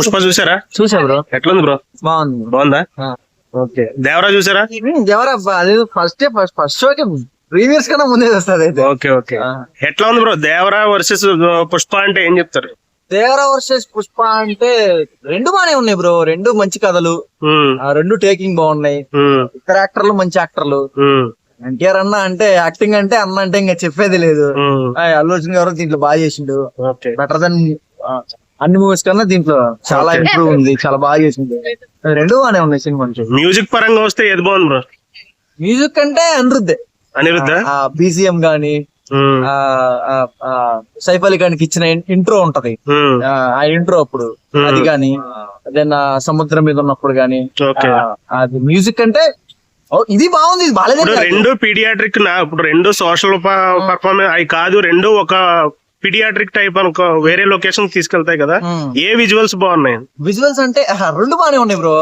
పుష్ప చూసారా? చూసా బ్రో ఎట్లుంది బ్రో బాగుంది బాగుందా. ఓకే. దేవరా చూసారా? ఎవరబ్బా అది ఫస్ట్ ఫస్ట్ ఫస్ట్ షోకి ప్రీవియస్ కన్నా ముందే వస్తుంది అయితే. Okay okay. ఎట్లా ఉంది బ్రో దేవరా వర్సెస్ పుష్ప అంటే ఏం చెప్తారు? దేవర వర్సెస్ పుష్ప అంటే రెండు బానే ఉన్నాయి బ్రో రెండు మంచి కథలు. రెండు టేకింగ్ బాగున్నాయి. ఇద్దరు యాక్టర్లు మంచి యాక్టర్లు ఎన్టీఆర్ అన్న అంటే యాక్టింగ్ అంటే అన్న అంటే ఇంకా చెప్పేది లేదు. అల్లు అర్జున్ గారు దీంట్లో బాగా చేసిండు. బెటర్ దెన్ అన్ని మూవీస్ కన్నా దీంట్లో చాలా ఇంప్రూవ్ ఉంది చాలా బాగా చేసిండు రెండు బానే ఉన్నాయి సినిమా మ్యూజిక్ పరంగా వస్తే ఏది బాగుంది బ్రో మ్యూజిక్ అంటే అనిరుద్ధే. అనిరుద్ధ? బీజిఎం గాని సైఫ్ అలీ ఖాన్కి ఇచ్చిన ఇంట్రో ఉంటది. ఉమ్, ఆ, ఇంట్రో అప్పుడు. Hmm. అది గాని దెన్ సముద్రం మీద ఉన్నప్పుడు గాని అది మ్యూజిక్ అంటే ఇది బాగుంది బాగాలేదు రెండు పీడియాట్రిక్ నా ఇప్పుడు రెండు సోషల్ పర్ఫార్మెన్స్ అవి కాదు రెండు ఒక పీడియాట్రిక్ టైప్ అనుకో వేరే లొకేషన్ తీసుకెళ్తాయి కదా. ఏ విజువల్స్ బాగున్నాయి? విజువల్స్ అంటే రెండు బానే ఉన్నాయి బ్రో.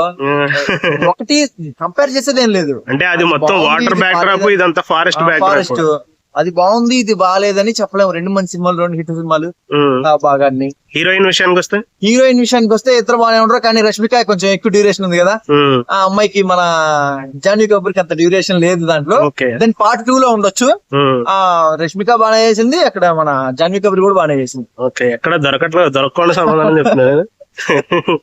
ఒకటి కంపేర్ చేసేది ఏం లేదు. అంటే అది మొత్తం వాటర్ బ్యాక్ డ్రాప్. ఇదంతా ఫారెస్ట్ బ్యాక్ ఫారెస్ట్ అది బాగుంది ఇది బాగాలేదని చెప్పలేము. రెండు మంచి సినిమాలు రెండు హిట్ సినిమాలు. ఆ, బాగా అన్ని హీరోయిన్ విషయానికి వస్తే? హీరోయిన్ విషయానికి వస్తే ఇద్దరు బాగానే ఉంటారు కానీ రష్మిక కొంచెం ఎక్కువ డ్యూరేషన్ ఉంది కదా. ఆ అమ్మాయికి మన జాన్వీ కపూర్కి అంత డ్యూరేషన్ లేదు దాంట్లో. దెన్ పార్ట్ టూ లో ఉండొచ్చు. ఆ రష్మిక బాగానే చేసింది అక్కడ మన జాన్వీ కపూర్ కూడా బాగానే చేసింది. ఓకే. ఎక్కడ దొరకట్లేదు దొరకకుండా సమాధానం చెప్తున్నాను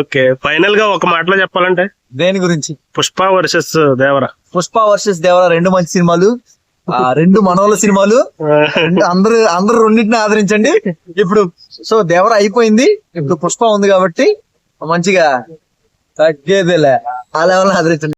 ఓకే. ఫైనల్గా ఒక మాటలో చెప్పాలంటే? దేని గురించి? పుష్ప వర్సెస్ దేవరా. పుష్ప వర్సెస్ దేవరా రెండు మంచి సినిమాలు. ఆ రెండు మనోళ్ళ సినిమాలు అందరు అందరూ అందరూ రెండింటిని ఆదరించండి. ఇప్పుడు సో దేవర అయిపోయింది. ఇప్పుడు పుష్ప ఉంది కాబట్టి మంచిగా తగ్గేదేలే. ఆ లెవెల్ ఆదరించండి.